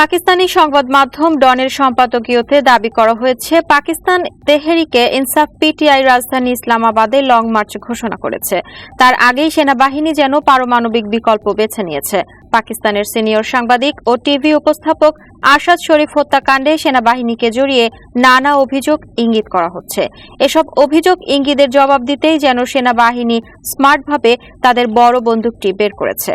পাকিস্তানি সংবাদ মাধ্যম ডনের সম্পাদকীয়তে দাবি করা হয়েছে, পাকিস্তান তেহরিকে ইনসাফ, পিটিআই রাজধানী ইসলামাবাদে লং মার্চ ঘোষণা করেছে। তার আগেই সেনাবাহিনী যেন পারমাণবিক বিকল্প বেছে নিয়েছে। পাকিস্তানের সিনিয়র সাংবাদিক ও টিভি উপস্থাপক আসাদ শরীফ হত্যাকাণ্ডে সেনাবাহিনীকে জড়িয়ে নানা অভিযোগ ইঙ্গিত করা হচ্ছে। এসব অভিযোগ ইঙ্গিতের জবাব দিতেই যেন সেনাবাহিনী স্মার্টভাবে তাদের বড় বন্দুকটি বের করেছে।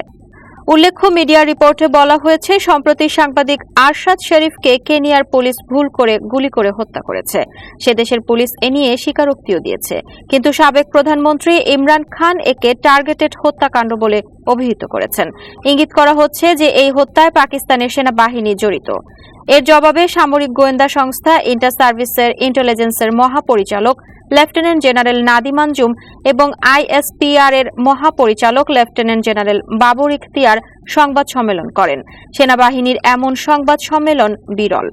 উল্লেখ্য, মিডিয়া রিপোর্টে বলা হয়েছে, সম্প্রতি সাংবাদিক আরশাদ শরীফকে কেনিয়ার পুলিশ ভুল করে গুলি করে হত্যা করেছে। সে দেশের পুলিশ এ নিয়ে স্বীকারোক্তিও দিয়েছে। কিন্তু সাবেক প্রধানমন্ত্রী ইমরান খান একে টার্গেটেড হত্যাকাণ্ড বলে অভিহিত করেছেন। ইঙ্গিত করা হচ্ছে যে এই হত্যায় পাকিস্তানের সেনাবাহিনী জড়িত। এর জবাবে সামরিক গোয়েন্দা সংস্থা ইন্টার সার্ভিসের ইন্টেলিজেন্সের মহাপরিচালক লেফটেন্যান্ট জেনারেল নাদিম আঞ্জুম এবং আইএসপিআর এর মহাপরিচালক লেফটেন্যান্ট জেনারেল বাবর ইখতিয়ার সংবাদ সম্মেলন করেন। সেনাবাহিনীর এমন সংবাদ সম্মেলন বিরল।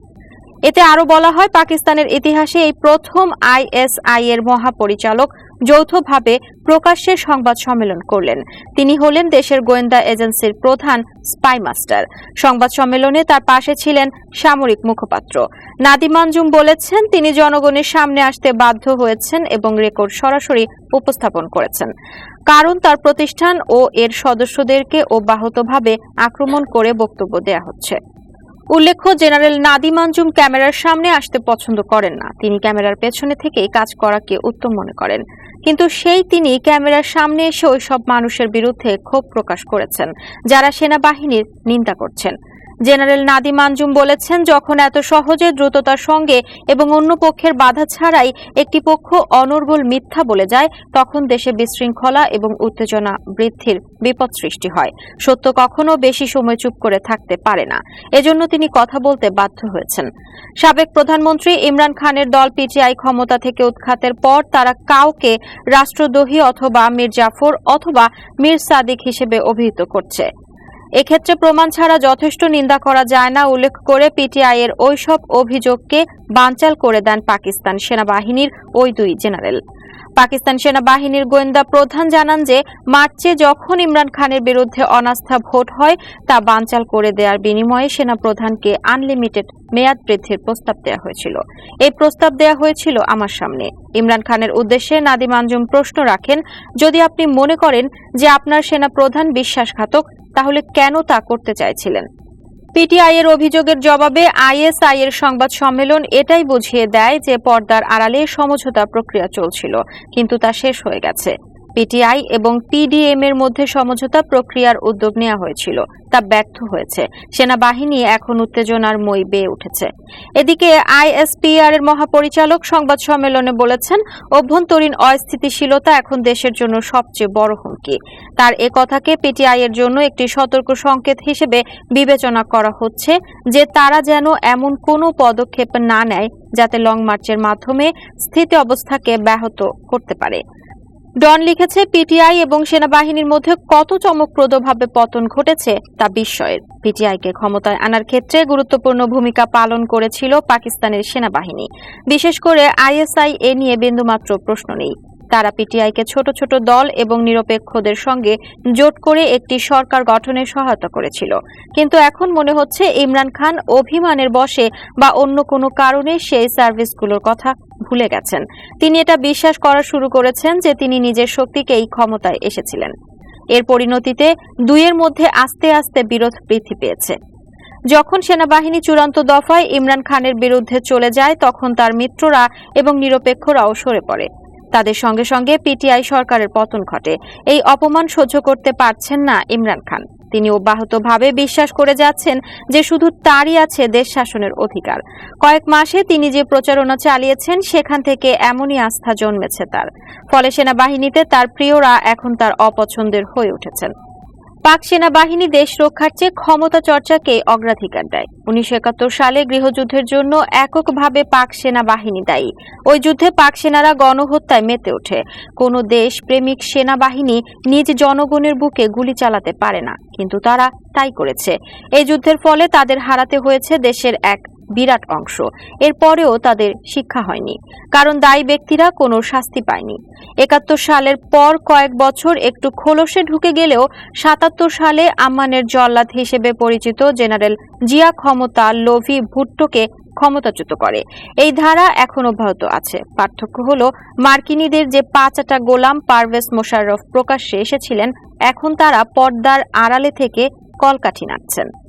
এতে আরও বলা হয়, পাকিস্তানের ইতিহাসে এই প্রথম আইএসআই এর মহাপরিচালক যৌথভাবে প্রকাশ্যে সংবাদ সম্মেলন করলেন। তিনি হলেন দেশের গোয়েন্দা এজেন্সির প্রধান স্পাই মাস্টার। সংবাদ সম্মেলনে তার পাশে ছিলেন সামরিক মুখপাত্র। নাদিম আঞ্জুম বলেছেন, তিনি জনগণের সামনে আসতে বাধ্য হয়েছেন এবং রেকর্ড সরাসরি উপস্থাপন করেছেন। কারণ তার প্রতিষ্ঠান ও এর সদস্যদেরকে অব্যাহতভাবে আক্রমণ করে বক্তব্য দেয়া হচ্ছে। উল্লেখ্য, জেনারেল নাদিম আঞ্জুম ক্যামেরার সামনে আসতে পছন্দ করেন না। তিনি ক্যামেরার পেছনে থেকেই কাজ করাকে উত্তম মনে করেন। কিন্তু সেই তিনি ক্যামেরার সামনে এসে ওই সব মানুষের বিরুদ্ধে ক্ষোভ প্রকাশ করেছেন, যারা সেনাবাহিনীর নিন্দা করছেন। জেনারেল নাদিম আঞ্জুম বলেছেন, যখন এত সহজে দ্রুততার সঙ্গে এবং অন্য পক্ষের বাধা ছাড়াই একটি পক্ষ অনর্গল মিথ্যা বলে যায়, তখন দেশে বিশৃঙ্খলা এবং উত্তেজনা বৃদ্ধির বিপদ সৃষ্টি হয়। সত্য কখনো বেশি সময় চুপ করে থাকতে পারে না। এজন্য তিনি কথা বলতে বাধ্য হয়েছেন। সাবেক প্রধানমন্ত্রী ইমরান খানের দল পিটিআই ক্ষমতা থেকে উৎখাতের পর তারা কাউকে রাষ্ট্রদ্রোহী অথবা মীর জাফর অথবা মীর সাদিক হিসেবে অভিহিত করছে। এক্ষেত্রে প্রমাণ ছাড়া যথেষ্ট নিন্দা করা যায় না, উল্লেখ করে পিটিআই এর ওইসব অভিযোগকে বানচাল করে দেন পাকিস্তান সেনাবাহিনীর ওই দুই জেনারেল। পাকিস্তান সেনাবাহিনীর গোয়েন্দা প্রধান জানান যে, মার্চে যখন ইমরান খানের বিরুদ্ধে অনাস্থা ভোট হয়, তা বানচাল করে দেওয়ার বিনিময়ে সেনা প্রধানকে আনলিমিটেড মেয়াদ বৃদ্ধির প্রস্তাব দেওয়া হয়েছিল। এই প্রস্তাব দেওয়া হয়েছিল আমার সামনে। ইমরান খানের উদ্দেশ্যে নাদিম আঞ্জুম প্রশ্ন রাখেন, যদি আপনি মনে করেন যে আপনার সেনা প্রধান বিশ্বাসঘাতক, তাহলে কেন তা করতে চাইছিলেন? পিটিআই এর অভিযোগের জবাবে আইএসআই এর সংবাদ সম্মেলন এটাই বুঝিয়ে দেয় যে পর্দার আড়ালে সমঝোতা প্রক্রিয়া চলছিল, কিন্তু তা শেষ হয়ে গেছে। পিটিআই এবং পিডিএম এর মধ্যে সমঝোতা প্রক্রিয়ার উদ্যোগ নেওয়া হয়েছিল, তা ব্যর্থ হয়েছে। সেনাবাহিনী এখন উত্তেজনার মই বেয়ে উঠেছে। এদিকে আইএসপিআর এর মহাপরিচালক সংবাদ সম্মেলনে বলেছেন, অভ্যন্তরীণ অস্থিতিশীলতা এখন দেশের জন্য সবচেয়ে বড় হুমকি। তার এ কথাকে পিটিআই এর জন্য একটি সতর্ক সংকেত হিসেবে বিবেচনা করা হচ্ছে যে তারা যেন এমন কোনো পদক্ষেপ না নেয় যাতে লং মার্চের মাধ্যমে স্থিতি অবস্থাকে ব্যাহত করতে পারে। ডন লিখেছে, পিটিআই এবং সেনাবাহিনীর মধ্যে কত চমকপ্রদভাবে পতন ঘটেছে তা বিস্ময়ের। পিটিআইকে ক্ষমতায় আনার ক্ষেত্রে গুরুত্বপূর্ণ ভূমিকা পালন করেছিল পাকিস্তানের সেনাবাহিনী। বিশেষ করে আইএসআই এ নিয়ে বিন্দুমাত্র প্রশ্ন নেই। তারা পিটিআইকে ছোট ছোট দল এবং নিরপেক্ষদের সঙ্গে জোট করে একটি সরকার গঠনে সহায়তা করেছিল। কিন্তু এখন মনে হচ্ছে ইমরান খান অভিমানের বসে বা অন্য কোনো কারণে সেই সার্ভিসগুলোর কথা ভুলে গেছেন। তিনি এটা বিশ্বাস করা শুরু করেছেন যে তিনি নিজের শক্তিকেই ক্ষমতায় এসেছিলেন। এর পরিণতিতে দুইয়ের মধ্যে আস্তে আস্তে বিরোধ বৃদ্ধি পেয়েছে। যখন সেনাবাহিনী চূড়ান্ত দফায় ইমরান খানের বিরুদ্ধে চলে যায়, তখন তার মিত্ররা এবং নিরপেক্ষরাও সরে পড়ে। তাদের সঙ্গে সঙ্গে পিটিআই সরকারের পতন ঘটে। এই অপমান সহ্য করতে পারছেন না ইমরান খান। তিনি অব্যাহতভাবে বিশ্বাস করে যাচ্ছেন যে শুধু তারই আছে দেশ শাসনের অধিকার। কয়েক মাসে তিনি যে প্রচারণা চালিয়েছেন, সেখান থেকে এমনই আস্থা জন্মেছে তার। ফলে সেনাবাহিনীতে তার প্রিয়রা এখন তার অপছন্দের হয়ে উঠেছেন। পাক সেনাবাহিনী দেশ রক্ষার চেয়ে ক্ষমতা চর্চাকে অগ্রাধিকার দেয়। উনিশশো একাত্তর সালে গৃহযুদ্ধের জন্য এককভাবে পাক সেনাবাহিনী দায়ী। ওই যুদ্ধে পাক সেনারা গণহত্যায় মেতে ওঠে। কোনো দেশ প্রেমিক সেনাবাহিনী নিজ জনগণের বুকে গুলি চালাতে পারে না, কিন্তু তারা তাই করেছে। এই যুদ্ধের ফলে তাদের হারাতে হয়েছে দেশের এক বিরাট অংশ। এরপরেও তাদের শিক্ষা হয়নি। কারণ দায়ী ব্যক্তিরা কোনো শাস্তি পায়নি। একাত্তর সালের পর কয়েক বছর একটু খোলসে ঢুকে গেলেও সাতাত্তর সালে আম্মানের জল্লাদ হিসেবে পরিচিত জেনারেল জিয়া ক্ষমতা লোভি ভুট্টোকে ক্ষমতাচ্যুত করে। এই ধারা এখন অব্যাহত আছে। পার্থক্য হল, মার্কিনীদের যে পাঁচাটা গোলাম পারভেজ মোশাররফ প্রকাশ্যে এসেছিলেন, এখন তারা পর্দার আড়ালে থেকে কলকাঠি নাড়ছেন।